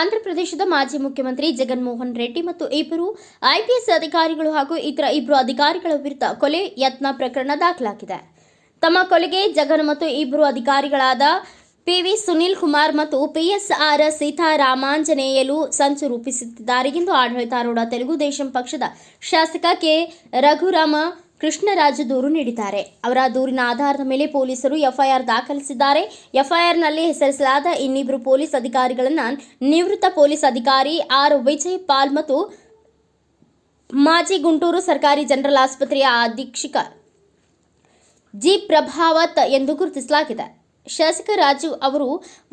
ಪಕ್ಷದ ಮಾಜಿ ಮುಖ್ಯಮಂತ್ರಿ ಜಗನ್ಮೋಹನ್ ರೆಡ್ಡಿ ಮತ್ತು ಇಬ್ಬರು ಐಪಿಎಸ್ ಅಧಿಕಾರಿಗಳು ಹಾಗೂ ಇತರ ಇಬ್ಬರು ಅಧಿಕಾರಿಗಳ ವಿರುದ್ಧ ಕೊಲೆ ಯತ್ನ ಪ್ರಕರಣ ದಾಖಲಾಗಿದೆ. ತಮ್ಮ ಕೊಲೆಗೆ ಜಗನ್ ಮತ್ತು ಇಬ್ಬರು ಅಧಿಕಾರಿಗಳಾದ ಪಿವಿ ಸುನೀಲ್ ಕುಮಾರ್ ಮತ್ತು ಪಿಎಸ್ಆರ್ ಸೀತಾರಾಮಾಂಜನೇಯಲು ಸಂಚು ರೂಪಿಸುತ್ತಿದ್ದಾರೆ ಎಂದು ಆಡಳಿತಾರೂಢ ತೆಲುಗುದೇಶಂ ಪಕ್ಷದ ಶಾಸಕ ಕೆ ರಘುರಾಮ ಕೃಷ್ಣರಾಜು ದೂರು ನೀಡಿದ್ದಾರೆ. ಅವರ ದೂರಿನ ಆಧಾರದ ಮೇಲೆ ಪೊಲೀಸರು ಎಫ್ಐಆರ್ ದಾಖಲಿಸಿದ್ದಾರೆ. ಎಫ್ಐಆರ್ನಲ್ಲಿ ಹೆಸರಿಸಲಾದ ಇನ್ನಿಬ್ಬರು ಪೊಲೀಸ್ ಅಧಿಕಾರಿಗಳನ್ನು ನಿವೃತ್ತ ಪೊಲೀಸ್ ಅಧಿಕಾರಿ ಆರ್. ವಿಜಯ್ ಪಾಲ್ ಮತ್ತು ಮಾಜಿ ಗುಂಟೂರು ಸರ್ಕಾರಿ ಜನರಲ್ ಆಸ್ಪತ್ರೆಯ ಅಧೀಕ್ಷಕ ಜಿ. ಪ್ರಭಾವತ್ ಎಂದು ಗುರುತಿಸಲಾಗಿದೆ. ಶಾಸಕ ರಾಜು ಅವರು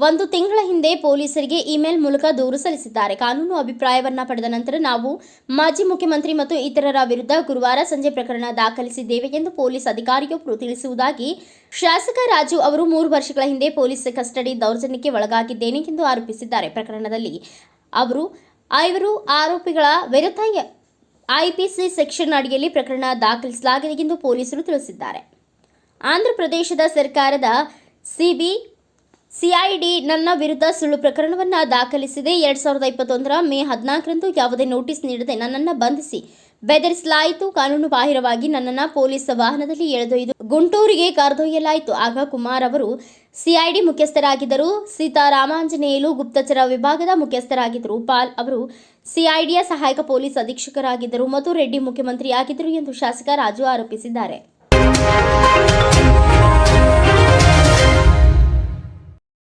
ಒಂದು ತಿಂಗಳ ಹಿಂದೆ ಪೊಲೀಸರಿಗೆ ಇಮೇಲ್ ಮೂಲಕ ದೂರು ಸಲ್ಲಿಸಿದ್ದಾರೆ. ಕಾನೂನು ಅಭಿಪ್ರಾಯವನ್ನ ಪಡೆದ ನಂತರ ನಾವು ಮಾಜಿ ಮುಖ್ಯಮಂತ್ರಿ ಮತ್ತು ಇತರರ ವಿರುದ್ಧ ಗುರುವಾರ ಸಂಜೆ ಪ್ರಕರಣ ದಾಖಲಿಸಿದ್ದೇವೆ ಎಂದು ಪೊಲೀಸ್ ಅಧಿಕಾರಿಯೊಬ್ಬರು ತಿಳಿಸುವುದಾಗಿ ಶಾಸಕ ರಾಜು ಅವರು ಮೂರು ವರ್ಷಗಳ ಹಿಂದೆ ಪೊಲೀಸ್ ಕಸ್ಟಡಿ ದೌರ್ಜನ್ಯಕ್ಕೆ ಒಳಗಾಗಿದ್ದೇನೆ ಎಂದು ಆರೋಪಿಸಿದ್ದಾರೆ. ಪ್ರಕರಣದಲ್ಲಿ ಅವರು ಐವರು ಆರೋಪಿಗಳ ವಿರುದ್ಧ ಐಪಿಸಿ ಸೆಕ್ಷನ್ ಅಡಿಯಲ್ಲಿ ಪ್ರಕರಣ ದಾಖಲಿಸಲಾಗಿದೆ ಎಂದು ಪೊಲೀಸರು ತಿಳಿಸಿದ್ದಾರೆ. ಆಂಧ್ರಪ್ರದೇಶದ ಸರ್ಕಾರದ ಸಿಬಿ, ಸಿಐಡಿ ನನ್ನ ವಿರುದ್ಧ ಸುಳ್ಳು ಪ್ರಕರಣವನ್ನು ದಾಖಲಿಸಿದೆ. ಎರಡ್ ಸಾವಿರದ ಇಪ್ಪತ್ತೊಂದರ ಮೇ ಹದಿನಾಲ್ಕರಂದು ಯಾವುದೇ ನೋಟಿಸ್ ನೀಡದೆ ನನ್ನನ್ನು ಬಂಧಿಸಿ ಬೆದರಿಸಲಾಯಿತು. ಕಾನೂನು ಬಾಹಿರವಾಗಿ ನನ್ನನ್ನು ಪೊಲೀಸ್ ವಾಹನದಲ್ಲಿ ಎಳೆದೊಯ್ದು ಗುಂಟೂರಿಗೆ ಕರೆದೊಯ್ಯಲಾಯಿತು. ಆಗ ಕುಮಾರ್ ಅವರು ಸಿಐಡಿ ಮುಖ್ಯಸ್ಥರಾಗಿದ್ದರು. ಸೀತಾರಾಮಾಂಜನೇಯಲು ಗುಪ್ತಚರ ವಿಭಾಗದ ಮುಖ್ಯಸ್ಥರಾಗಿದ್ದರು. ಪಾಲ್ ಅವರು ಸಿಐಡಿಯ ಸಹಾಯಕ ಪೊಲೀಸ್ ಅಧೀಕ್ಷಕರಾಗಿದ್ದರು. ಮತ್ತು ರೆಡ್ಡಿ ಮುಖ್ಯಮಂತ್ರಿಯಾಗಿದ್ದರು ಎಂದು ಶಾಸಕ ರಾಜು ಆರೋಪಿಸಿದ್ದಾರೆ.